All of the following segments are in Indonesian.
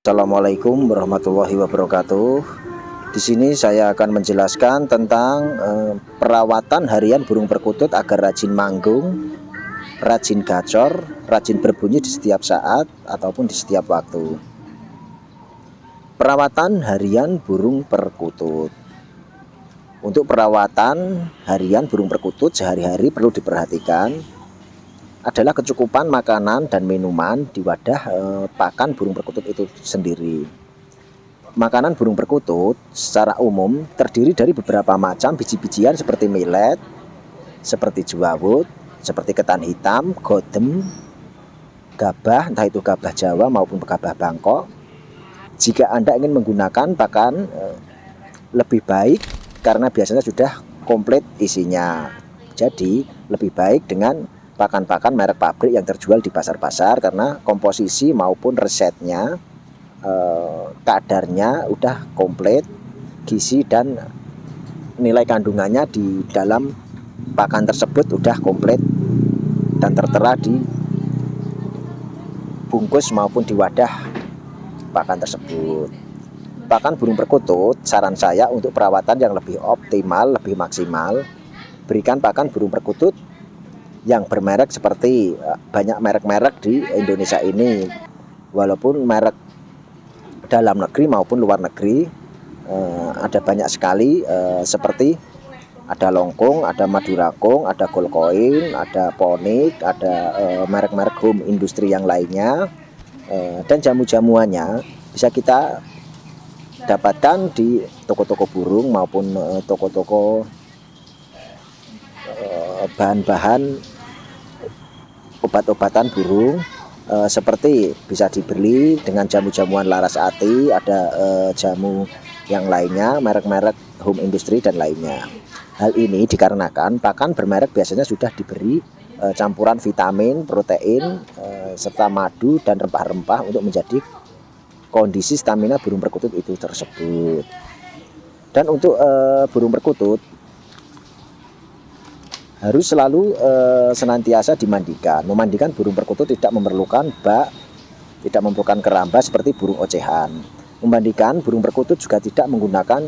Assalamualaikum warahmatullahi wabarakatuh. Di sini saya akan menjelaskan tentang eh, perawatan harian burung perkutut agar rajin manggung, rajin gacor, rajin berbunyi di setiap saat ataupun di setiap waktu. Perawatan harian burung perkutut. Untuk perawatan harian burung perkutut sehari-hari perlu diperhatikan adalah kecukupan makanan dan minuman di wadah eh, pakan burung perkutut itu sendiri. Makanan burung perkutut secara umum terdiri dari beberapa macam biji-bijian seperti millet, seperti juawut, seperti ketan hitam, godem, gabah, entah itu gabah Jawa maupun gabah Bangkok. Jika Anda ingin menggunakan pakan eh, lebih baik karena biasanya sudah komplit isinya. Jadi lebih baik dengan pakan-pakan merek pabrik yang terjual di pasar-pasar karena komposisi maupun resepnya eh, kadarnya udah komplit gizi dan nilai kandungannya di dalam pakan tersebut udah komplit dan tertera di bungkus maupun di wadah pakan tersebut pakan burung perkutut saran saya untuk perawatan yang lebih optimal lebih maksimal berikan pakan burung perkutut yang bermerek seperti eh, banyak merek-merek di Indonesia ini. Walaupun merek dalam negeri maupun luar negeri eh, ada banyak sekali eh, seperti ada longkung, ada madurakung, ada golkoin, ada ponik, ada merek-merek home industri yang lainnya. Dan jamu-jamuannya bisa kita dapatkan di toko-toko burung maupun toko-toko bahan-bahan obat-obatan burung e, seperti bisa dibeli dengan jamu-jamuan laras ati, ada jamu yang lainnya, merek-merek home industry dan lainnya. Hal ini dikarenakan pakan bermerek biasanya sudah diberi campuran vitamin, protein, serta madu dan rempah-rempah untuk menjadi kondisi stamina burung perkutut itu tersebut. Dan untuk e, burung perkutut harus selalu e, senantiasa dimandikan. Memandikan burung perkutut tidak memerlukan bak, tidak memerlukan keramba seperti burung ocehan. Memandikan burung perkutut juga tidak menggunakan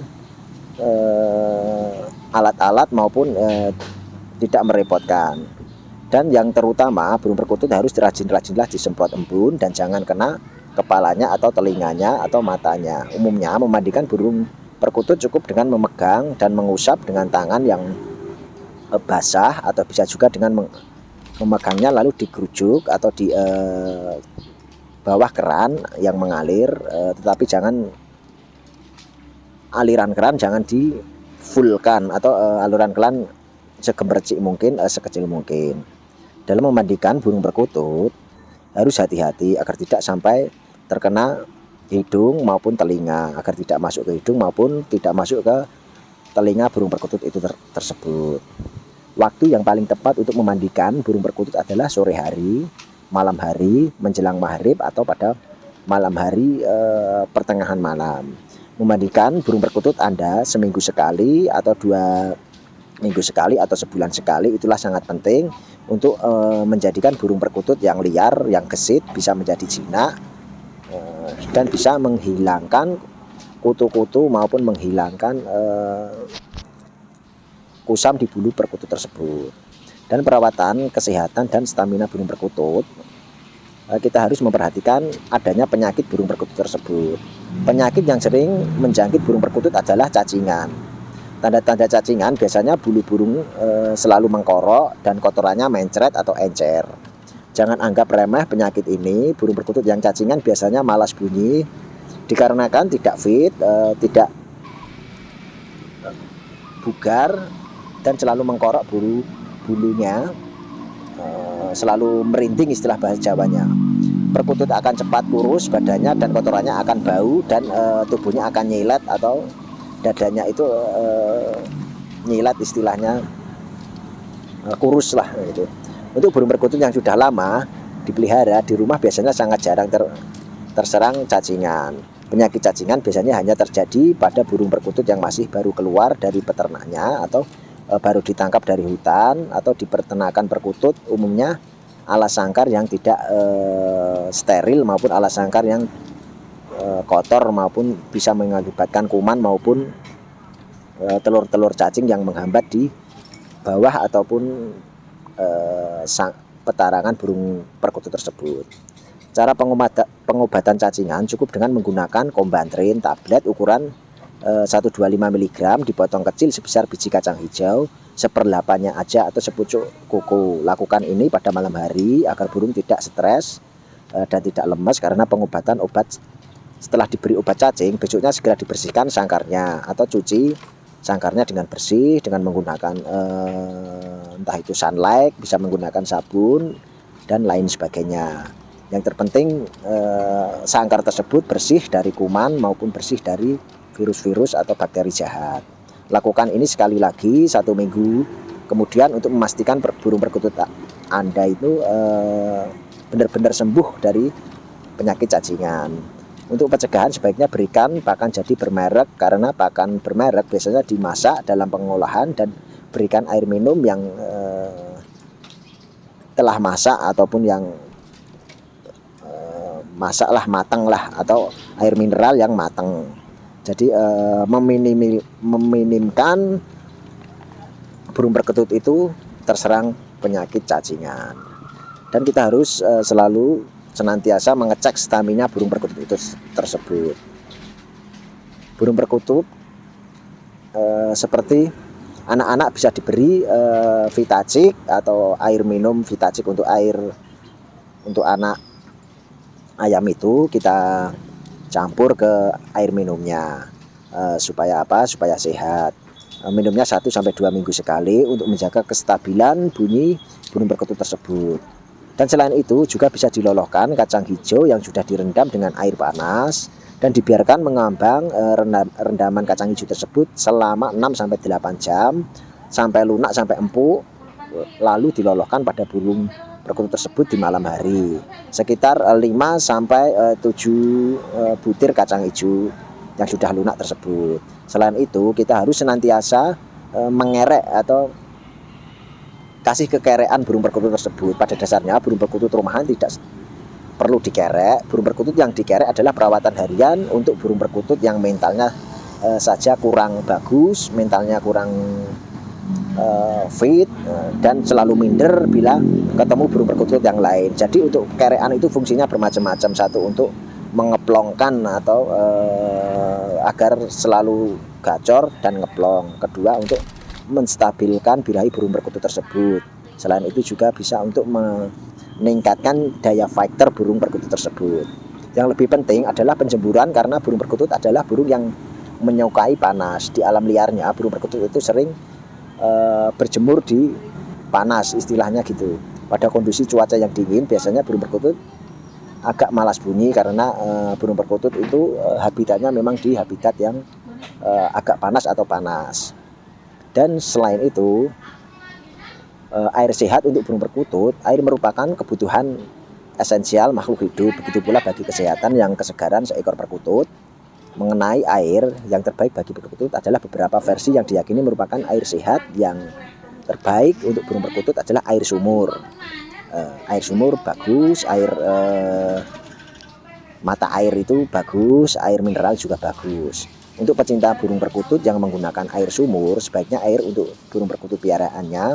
eh, alat-alat maupun e, tidak merepotkan. Dan yang terutama burung perkutut harus rajin-rajinlah disemprot embun dan jangan kena kepalanya atau telinganya atau matanya. Umumnya memandikan burung perkutut cukup dengan memegang dan mengusap dengan tangan yang Eh, basah atau bisa juga dengan memegangnya lalu digerujuk atau di eh, bawah keran yang mengalir eh, tetapi jangan aliran keran jangan di fullkan atau eh, aluran keran segemercik mungkin eh, sekecil mungkin dalam memandikan burung perkutut harus hati-hati agar tidak sampai terkena hidung maupun telinga agar tidak masuk ke hidung maupun tidak masuk ke telinga burung perkutut itu ter tersebut Waktu yang paling tepat untuk memandikan burung perkutut adalah sore hari, malam hari, menjelang maghrib atau pada malam hari e, pertengahan malam. Memandikan burung perkutut Anda seminggu sekali atau dua minggu sekali atau sebulan sekali itulah sangat penting untuk e, menjadikan burung perkutut yang liar, yang gesit bisa menjadi jinak dan bisa menghilangkan kutu-kutu maupun menghilangkan e, kusam di bulu perkutut tersebut. Dan perawatan kesehatan dan stamina burung perkutut eh, kita harus memperhatikan adanya penyakit burung perkutut tersebut. Penyakit yang sering menjangkit burung perkutut adalah cacingan. Tanda-tanda cacingan biasanya bulu burung e, selalu mengkorok dan kotorannya mencret atau encer. Jangan anggap remeh penyakit ini. Burung perkutut yang cacingan biasanya malas bunyi dikarenakan tidak fit, e, tidak bugar dan selalu mengkorok bulu bulunya uh, selalu merinding istilah bahasa Jawanya perkutut akan cepat kurus badannya dan kotorannya akan bau dan uh, tubuhnya akan nyilet atau dadanya itu uh, nyilet istilahnya uh, kurus lah gitu. Untuk burung perkutut yang sudah lama dipelihara di rumah biasanya sangat jarang ter, terserang cacingan. Penyakit cacingan biasanya hanya terjadi pada burung perkutut yang masih baru keluar dari peternaknya atau uh, baru ditangkap dari hutan atau di peternakan perkutut umumnya alas sangkar yang tidak uh, steril maupun alas sangkar yang uh, kotor maupun bisa mengakibatkan kuman maupun telur-telur uh, cacing yang menghambat di bawah ataupun uh, sang, petarangan burung perkutut tersebut. Cara pengobatan, cacingan cukup dengan menggunakan kombantrin tablet ukuran 125 mg dipotong kecil sebesar biji kacang hijau seperlapannya aja atau sepucuk kuku lakukan ini pada malam hari agar burung tidak stres eh, dan tidak lemas karena pengobatan obat setelah diberi obat cacing besoknya segera dibersihkan sangkarnya atau cuci sangkarnya dengan bersih dengan menggunakan eh, entah itu sunlight bisa menggunakan sabun dan lain sebagainya yang terpenting eh, sangkar tersebut bersih dari kuman maupun bersih dari virus-virus atau bakteri jahat. Lakukan ini sekali lagi satu minggu. Kemudian untuk memastikan burung perkutut Anda itu eh, benar-benar eh, sembuh dari penyakit cacingan. Untuk pencegahan sebaiknya berikan pakan jadi bermerek karena pakan bermerek biasanya dimasak dalam pengolahan dan berikan air minum yang eh, telah masak ataupun yang eh, masaklah matang lah atau air mineral yang matang. Jadi uh, meminim, meminimkan burung perkutut itu terserang penyakit cacingan. Dan kita harus uh, selalu senantiasa mengecek stamina burung perkutut itu tersebut. Burung perkutut uh, seperti anak-anak bisa diberi uh, vitacik atau air minum vitacik untuk air untuk anak ayam itu kita campur ke air minumnya uh, supaya apa? Supaya sehat. Uh, minumnya 1 sampai 2 minggu sekali untuk menjaga kestabilan bunyi burung perkutut tersebut. Dan selain itu juga bisa diloloskan kacang hijau yang sudah direndam dengan air panas dan dibiarkan mengambang rendam, rendaman kacang hijau tersebut selama 6 sampai 8 jam sampai lunak sampai empuk lalu diloloskan pada burung perkutut tersebut di malam hari. Sekitar 5 eh, sampai 7 uh, uh, butir kacang hijau yang sudah lunak tersebut. Selain itu kita harus senantiasa mengerek atau kasih kekerean burung perkutut tersebut. Pada dasarnya burung perkutut rumahan tidak perlu dikerek burung perkutut yang dikerek adalah perawatan harian untuk burung perkutut yang mentalnya uh, saja kurang bagus mentalnya kurang uh, fit uh, dan selalu minder bila ketemu burung perkutut yang lain. Jadi untuk kerean itu fungsinya bermacam-macam. Satu untuk mengeplongkan atau agar selalu gacor dan ngeplong. Kedua untuk menstabilkan birahi burung perkutut tersebut. Selain itu juga bisa untuk meningkatkan daya fighter burung perkutut tersebut. Yang lebih penting adalah penjemburan karena burung perkutut adalah burung yang menyukai panas. Di alam liarnya burung perkutut itu sering uh, berjemur di panas istilahnya gitu pada kondisi cuaca yang dingin biasanya burung perkutut agak malas bunyi karena uh, burung perkutut itu uh, habitatnya memang di habitat yang uh, agak panas atau panas dan selain itu uh, air sehat untuk burung perkutut air merupakan kebutuhan esensial makhluk hidup begitu pula bagi kesehatan yang kesegaran seekor perkutut mengenai air yang terbaik bagi perkutut adalah beberapa versi yang diyakini merupakan air sehat yang terbaik untuk burung perkutut adalah air sumur. Uh, air sumur bagus, air uh, mata air itu bagus, air mineral juga bagus. Untuk pecinta burung perkutut yang menggunakan air sumur, sebaiknya air untuk burung perkutut piaraannya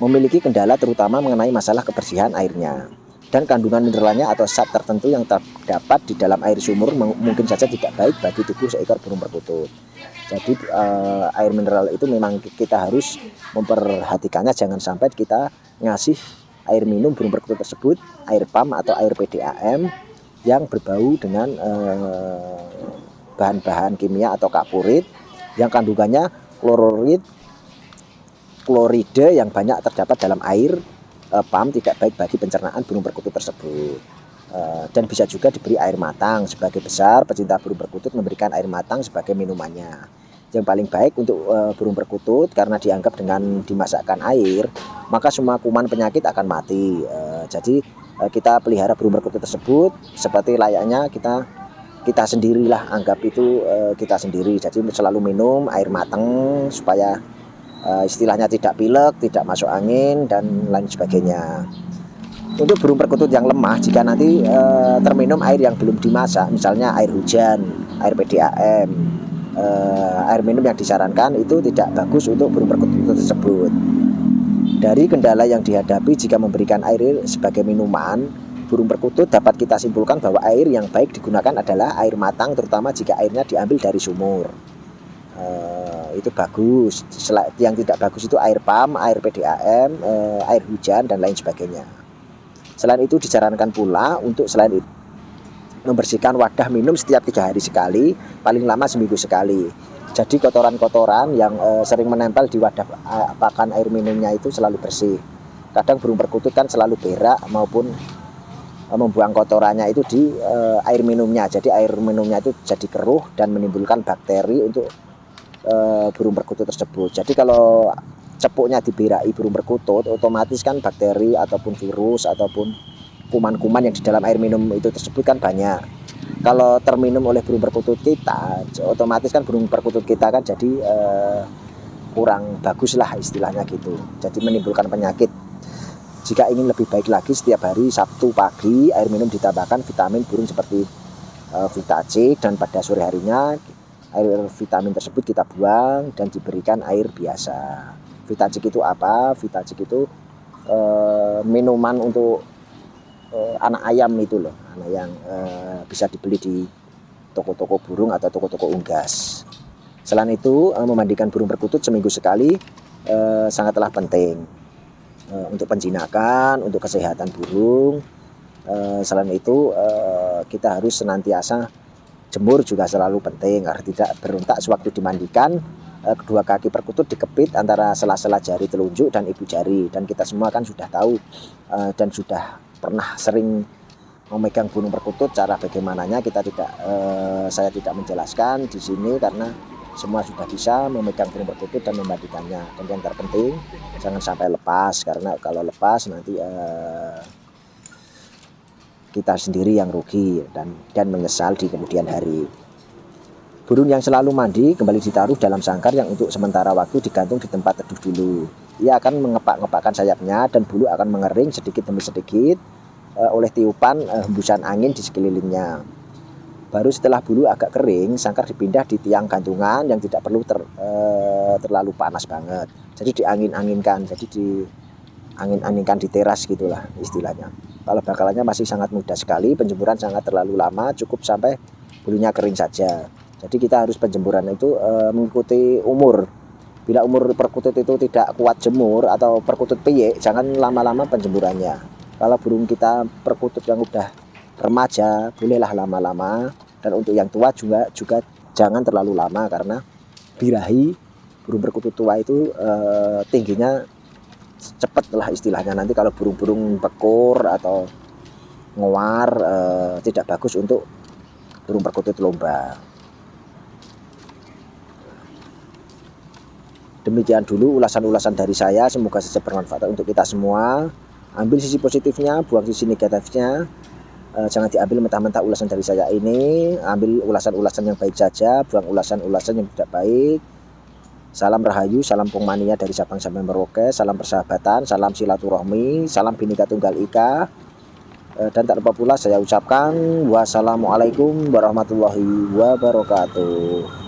memiliki kendala terutama mengenai masalah kebersihan airnya dan kandungan mineralnya atau zat tertentu yang terdapat di dalam air sumur mungkin saja tidak baik bagi tubuh seekor burung perkutut. Jadi uh, air mineral itu memang kita harus memperhatikannya jangan sampai kita ngasih air minum burung perkutut tersebut air PAM atau air PDAM yang berbau dengan eh, bahan-bahan uh, kimia atau kapurit yang kandungannya klorid kloride yang banyak terdapat dalam air uh, PAM tidak baik bagi pencernaan burung perkutut tersebut. Uh, dan bisa juga diberi air matang sebagai besar pecinta burung perkutut memberikan air matang sebagai minumannya. Yang paling baik untuk uh, burung perkutut karena dianggap dengan dimasakkan air maka semua kuman penyakit akan mati. Uh, jadi uh, kita pelihara burung perkutut tersebut seperti layaknya kita kita sendirilah anggap itu kita sendiri. Jadi selalu minum air matang supaya uh, istilahnya tidak pilek, tidak masuk angin dan lain sebagainya. Untuk burung perkutut yang lemah, jika nanti uh, terminum air yang belum dimasak, misalnya air hujan, air PDAM, uh, air minum yang disarankan itu tidak bagus untuk burung perkutut tersebut. Dari kendala yang dihadapi jika memberikan air sebagai minuman, burung perkutut dapat kita simpulkan bahwa air yang baik digunakan adalah air matang, terutama jika airnya diambil dari sumur itu bagus. Yang tidak bagus itu air pam air PDAM eh, air hujan dan lain sebagainya. Selain itu disarankan pula untuk selain itu membersihkan wadah minum setiap tiga hari sekali paling lama seminggu sekali. Jadi kotoran-kotoran yang eh, sering menempel di wadah eh, pakan air minumnya itu selalu bersih. Kadang burung perkutut kan selalu berak maupun eh, membuang kotorannya itu di uh, air minumnya. Jadi air minumnya itu jadi keruh dan menimbulkan bakteri untuk e, burung perkutut tersebut. Jadi kalau cepuknya diberai burung perkutut, otomatis kan bakteri ataupun virus ataupun kuman-kuman yang di dalam air minum itu tersebut kan banyak. Kalau terminum oleh burung perkutut kita, otomatis kan burung perkutut kita kan jadi e, kurang bagus lah istilahnya gitu. Jadi menimbulkan penyakit. Jika ingin lebih baik lagi setiap hari Sabtu pagi air minum ditambahkan vitamin burung seperti e, Vita C dan pada sore harinya air vitamin tersebut kita buang dan diberikan air biasa. Vitacik itu apa? Vitacik itu e, minuman untuk e, anak ayam itu loh. Anak yang e, bisa dibeli di toko-toko burung atau toko-toko unggas. Selain itu e, memandikan burung perkutut seminggu sekali e, sangatlah penting. E, untuk penjinakan untuk kesehatan burung. E, selain itu e, kita harus senantiasa Jemur juga selalu penting agar tidak berontak sewaktu dimandikan. Eh, kedua kaki perkutut dikepit antara sela-sela jari telunjuk dan ibu jari. Dan kita semua kan sudah tahu eh, dan sudah pernah sering memegang burung perkutut cara bagaimananya kita tidak eh, saya tidak menjelaskan di sini karena semua sudah bisa memegang burung perkutut dan memandikannya dan yang terpenting jangan sampai lepas karena kalau lepas nanti kita sendiri yang rugi dan dan menyesal di kemudian hari. Burung yang selalu mandi kembali ditaruh dalam sangkar yang untuk sementara waktu digantung di tempat teduh dulu. Ia akan mengepak-ngepakkan sayapnya dan bulu akan mengering sedikit demi sedikit uh, oleh tiupan uh, hembusan angin di sekelilingnya. Baru setelah bulu agak kering, sangkar dipindah di tiang gantungan yang tidak perlu ter, uh, terlalu panas banget. Jadi diangin-anginkan, jadi di angin-anginkan di teras gitulah istilahnya. Kalau bakalannya masih sangat mudah sekali, penjemuran sangat terlalu lama, cukup sampai bulunya kering saja. Jadi kita harus penjemuran itu e, mengikuti umur. Bila umur perkutut itu tidak kuat jemur atau perkutut piyek, jangan lama-lama penjemurannya. Kalau burung kita perkutut yang udah remaja, bolehlah lama-lama. Dan untuk yang tua juga juga jangan terlalu lama karena birahi burung perkutut tua itu e, tingginya cepat lah istilahnya. Nanti kalau burung-burung pekur atau ngowar eh, tidak bagus untuk burung perkutut lomba. Demikian dulu ulasan-ulasan dari saya. Semoga saja bermanfaat untuk kita semua. Ambil sisi positifnya buang sisi negatifnya. Eh, jangan diambil mentah-mentah ulasan dari saya ini. Ambil ulasan-ulasan yang baik saja buang ulasan-ulasan yang tidak baik Salam Rahayu, salam Pungmania dari Sabang sampai Merauke, salam persahabatan, salam silaturahmi, salam Bhinneka Tunggal Ika. Eh, dan tak lupa pula saya ucapkan wassalamualaikum warahmatullahi wabarakatuh.